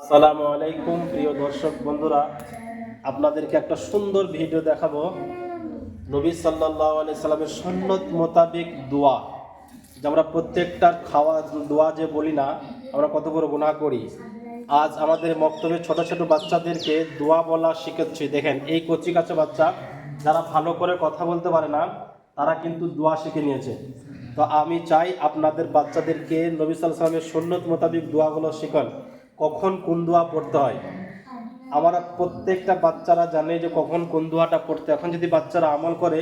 আসসালামু আলাইকুম, প্রিয় দর্শক বন্ধুরা। আপনাদেরকে একটা সুন্দর ভিডিও দেখাবো। নবী সাল্লাহ সাল্লামের সন্ন্যত মোতাবেক দোয়া। যে আমরা প্রত্যেকটার খাওয়া দোয়া যে বলি না, আমরা কত বড় গুনাহ করি। আজ আমাদের বক্তব্যে ছোট ছোট বাচ্চাদেরকে দোয়া বলা শিখাচ্ছি দেখেন, এই কচি কাছে বাচ্চা, যারা ভালো করে কথা বলতে পারে না, তারা কিন্তু দোয়া শিখে নিয়েছে। তো আমি চাই আপনাদের বাচ্চাদেরকে নবী সাল্লাহ সাল্লামের সন্ন্যত মোতাবেক দোয়াগুলো শেখান। কখন কোন দোয়া পড়তে হয়? আমরা প্রত্যেকটা বাচ্চারা জানে যে কখন কোন দোয়াটা পড়তে এখন যদি বাচ্চারা আমল করে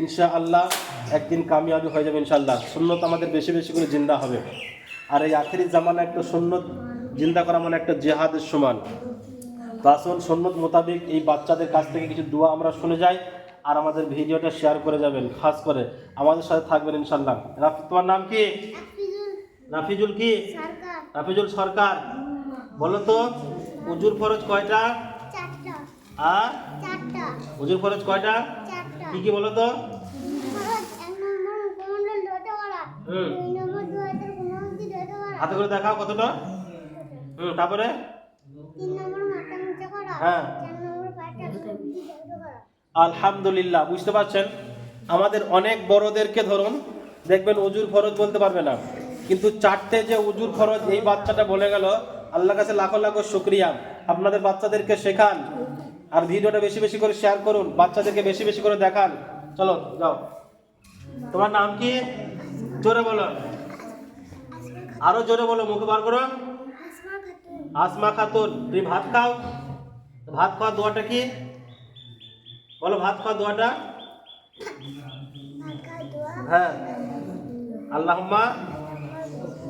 ইনশা আল্লাহ একদিন কামিয়াবি হয়ে যাবে ইনশাআল্লাহ। সুন্নত আমাদের বেশি বেশি করে জিন্দা হবে। আর এই আখেরি জামানা একটা সুন্নত জিন্দা করা মানে একটা জেহাদের সমান। তো আসুন সুন্নত মোতাবেক এই বাচ্চাদের কাছ থেকে কিছু দোয়া আমরা শুনে যাই আর আমাদের ভিডিওটা শেয়ার করে যাবেন খাস করে। আমাদের সাথে থাকবেন ইনশাল্লাহ রাফি তোমার নাম কি? রাফিজুল। কি? রাফিজুল সরকার। বলো তো উজুর ফরজ কয়টা? আর? উজুর ফরজ কয়টা? কি কি বলো তো হাতে করে দেখাও কতটা? হুম তারপরে? হ্যাঁ। আলহামদুলিল্লাহ বুঝতে পারছেন? আমাদের অনেক বড়দেরকে ধরুন দেখবেন উজুর ফরজ বলতে পারবে না। কিন্তু চারটে যে উজুর ফরজ এই বাচ্চাটা বলে গেল আল্লাহ কাছে লাখো লাখো শুক্রিয়া। আপনাদের বাচ্চাদেরকে শেখান আর ভিডিওটা বেশি বেশি করে শেয়ার করুন, বাচ্চাদেরকে বেশি বেশি করে দেখান। চলো, যাও। তোমার নাম কি? জোরে বলো। আরও জোরে বলো, মুখে বার করো। আসমা খাতুন। তুমি ভাত খাও। ভাত খাওয়া দোয়াটা কি? বলো, ভাত খাওয়া দোয়াটা। হ্যাঁ। আল্লাহম্মা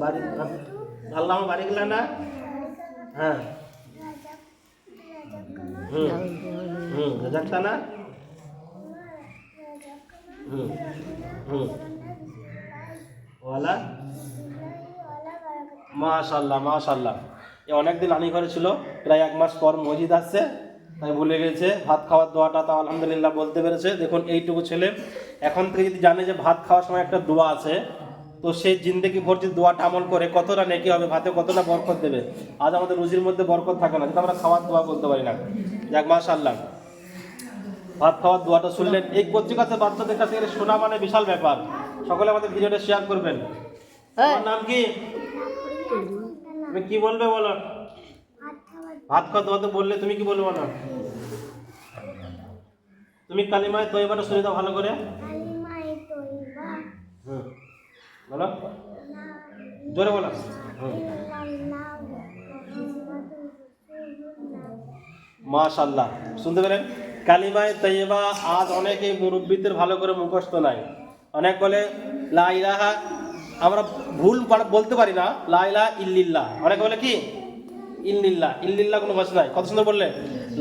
বাড়ি আল্লাহ বাড়ি গেলে না হ্যাঁ। হুম। হুম রাজাকটা না হুম হুম। ওয়ালা? মাশাল্লাহ মাশাল্লাহ। এ অনেকদিন আনি ঘরে ছিল, প্রায় এক মাস পর মসজিদ আসছে, তাই ভুলে গেছে। ভাত খাওয়ার দোয়াটা তো আলহামদুলিল্লাহ বলতে পেরেছে। দেখুন, এইটুকু ছেলে। এখন থেকে যদি জানে যে ভাত খাওয়ার সময় একটা দোয়া আছে তো সেই জিন্দেগি ভর যদি দোয়াটা আমল করে কতটা নেকি হবে ভাতে কতটা বরকত দেবে? আজ আমাদের রুজির মধ্যে বরকত থাকে না কিন্তু আমরা খাওয়ার দোয়া বলতে পারি না। যাক মাশাল্লাহ ভাত খাওয়ার দোয়াটা শুনলেন। এই পত্রিকাতে বাচ্চাদের কাছে গেলে শোনা মানে বিশাল ব্যাপার। সকলে আমাদের ভিডিওটা শেয়ার করবেন। তোমার নাম কি? তুমি কি বলবে বলো? ভাত খাওয়া তোমাকে বললে তুমি কি বলব বলো? তুমি কালিমায় তৈবাটা শুনে দাও ভালো করে। কালিমায়ে তৈবা। হুম। বলো। জোরে বলো। মাশাল্লাহ শুনতে পেলেন? কালিমায় তৈবা আজ অনেকেই মুরব্বীদের ভালো করে মুখস্থ নাই। অনেক বলে, লা ইলাহা আমরা ভুল বলতে পারি না। লাইলা ইল্লিল্লাহ অনেকে বলে কি? ইল্লিল্লাহ ইল্লিল্লাহ কোনো ভাষা নাই। কত সুন্দর বললে?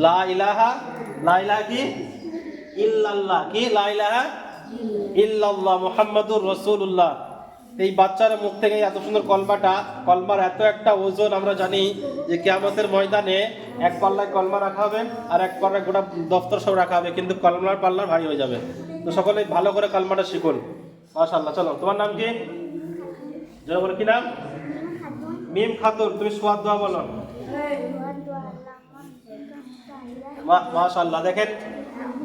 লা ইলাহা লা ইলাহা কি? ইল্লাল্লাহ কি? লা ইলাহা ইল্লাল্লাহ মুহাম্মাদুর রাসূলুল্লাহ এই বাচ্চার মুখ থেকে এত সুন্দর কলমাটা কলমার এত একটা ওজন আমরা জানি যে কিয়ামতের ময়দানে এক পাল্লায় কলমা রাখা হবে আর এক পাল্লায় গোটা দফতর সব রাখা হবে কিন্তু কলমার পাল্লা ভারী হয়ে যাবে। তো সকলে ভালো করে কলমাটা শিখুন। মাশাআল্লাহ চলো তোমার নাম কি? বলো কি নাম? মিম খাতুন তুমি সোয়াদ দোয়া বলো। আল্লাহ দেখেন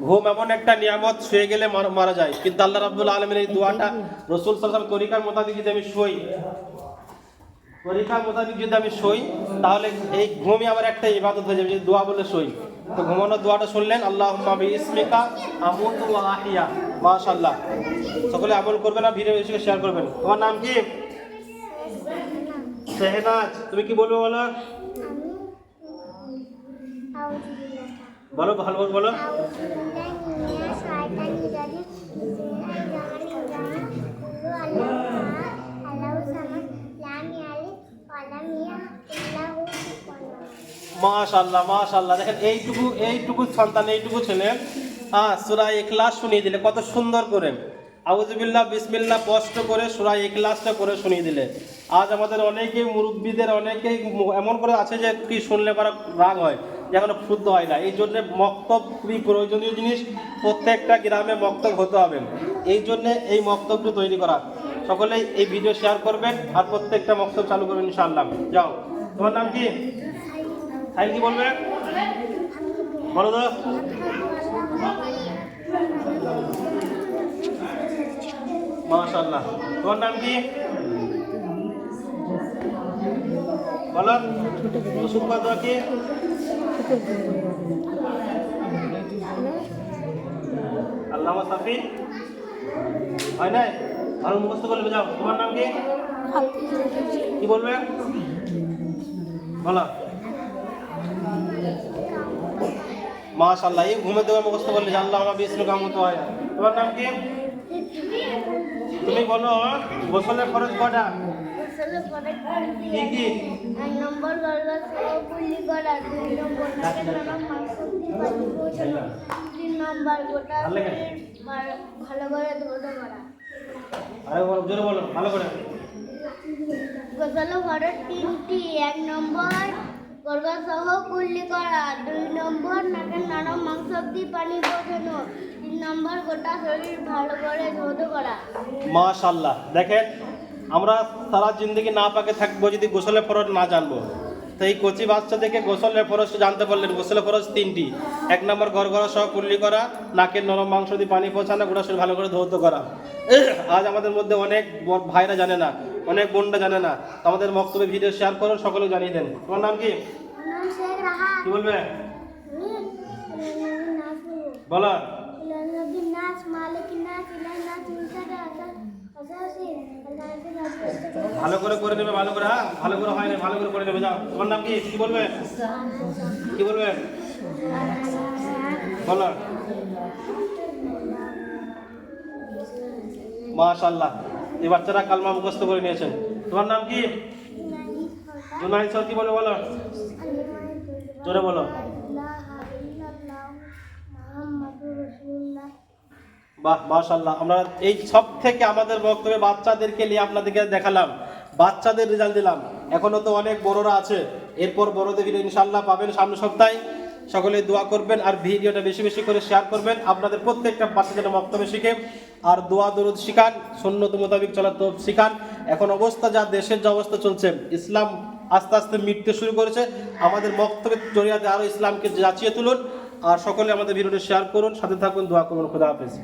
ঘুম এমন একটা নিয়ামত শুয়ে গেলে মার- যায়। কিন্তু আল্লাহ রাব্বুল আলমের এই দোয়াটা রসুল সাল্লাম তরিকার মোতাবিক যদি আমি শুই তরিকার মোতাবিক যদি আমি শুই তাহলে এই ঘুমই আমার একটা ইবাদত হয়ে যাবে। যদি দোয়া বলে শুই তো ঘুমানোর দোয়াটা শুনলেন আল্লাহ ইসমিকা আমুতু আহিয়া মাশাআল্লাহ। সকলে আমল করবেন আর ভিডিও বেশি শেয়ার করবেন। তোমার নাম কি? শেহনাজ তুমি কি বলবে বলো? বলো, ভালো বলো। মাশাল্লাহ মাশাল্লাহ। দেখেন, এইটুকু এইটুকু সন্তান, এইটুকু ছেলে। হ্যাঁ সুরা এখলাস শুনিয়ে দিলে, কত সুন্দর করে। আউজুবিল্লাহ বিসমিল্লা কষ্ট করে সুরা এখলাসটা করে শুনিয়ে দিলে। আজ আমাদের অনেকেই মুরব্বীদের, অনেকেই এমন করে আছে যে কি শুনলে পরে রাগ হয়। যে এখনও শুদ্ধ হয় না। এই জন্য মক্তব খুবই প্রয়োজনীয় জিনিস। প্রত্যেকটা গ্রামে মক্তব হতে হবে। এই জন্য এই মক্তবটি তৈরি করা। সকলেই এই ভিডিও শেয়ার করবেন আর প্রত্যেকটা মক্তব চালু করবেন ইনশাআল্লাহ। যাও। তোমার নাম কি? সাইল কি বলবে? বলো তো। মাশাআল্লাহ। তোমার নাম কি? বলো ওষুধ পাতা কি আল্লাহ সাফি। হয় নাই? ভালো মুখস্থ করলে যাও। তোমার নাম কি? কি বলবে? বলো। মাশাআল্লাহ, এই ঘুমে দেওয়া মুখস্থ করলে আল্লাহ আমার বিষ্ণু কামত হয়। তোমার নাম কি? তুমি বলো, গোসলের খরচ কটা কি এক নম্বর গর্গ সহকুল্লি করা দুই নম্বর নাকের মাংস পৌঁছানো তিন নম্বর গোটা ভালো করে ধৌত করা। আরে বলো জোরে বলো ভালো করে। গোসল ঘরের তিনটি এক নম্বর গর্গ সহ কুল্লি করা দুই নম্বর নাকের নরম মাংস দিয়ে পানি পৌঁছানো। তিন নম্বর গোটা শরীর ভালো করে ধৌত করা। মাশাল্লাহ দেখেন? আমরা সারা জিন্দগি না পাকে থাকব যদি গোসলের ফরজ না জানব। তো এই কচি বাচ্চা থেকে গোসলের ফরজ জানতে পারলেন গোসলের ফরজ তিনটি। এক নম্বর ঘর ঘর সহ কুল্লি করা নাকের নরম মাংস দিয়ে পানি পৌঁছানো গোড়া শরীর ভালো করে ধৌত করা। আজ আমাদের মধ্যে অনেক ভাইরা জানে না অনেক বোনরা জানে না। তো আমাদের বক্তব্যে ভিডিও শেয়ার করুন সকলে জানিয়ে দেন। তোমার নাম কি? কি বলবে? বলো। ভালো করে করে নেবে, ভালো করে হ্যাঁ? ভালো করে হয় না ভালো করে করে নেবে, যাও। তোমার নাম কি? কি বলবে? কি বলবে? বলো। মাশাল্লাহ এই বাচ্চারা কালমা মুখস্থ করে নিয়েছেন। তোমার নাম কি? জুনাইদ কি বলে বলো? জোরে বলো। বাহ মাশাল্লাহ আমরা এই সব থেকে আমাদের বক্তব্যে বাচ্চাদেরকে নিয়ে আপনাদেরকে দেখালাম। বাচ্চাদের রেজাল্ট দিলাম। এখনও তো অনেক বড়রা আছে। এরপর বড়দের ভিডিও ইনশাল্লাহ পাবেন সামনে সপ্তাহে। সকলে দোয়া করবেন আর ভিডিওটা বেশি বেশি করে শেয়ার করবেন। আপনাদের প্রত্যেকটা বাচ্চা যেন বক্তব্য শিখে। আর দোয়া দরুদ শিখান সন্ন্যত মোতাবিক চলার তো শিখান। এখন অবস্থা যা, দেশের যে অবস্থা চলছে, ইসলাম আস্তে আস্তে মিটতে শুরু করেছে। আমাদের বক্তব্যের জরিয়াতে আরও ইসলামকে যাচিয়ে তুলুন। আর সকলে আমাদের ভিডিওটা শেয়ার করুন। সাথে থাকুন, দোয়া করুন। খুদা হাফেজ।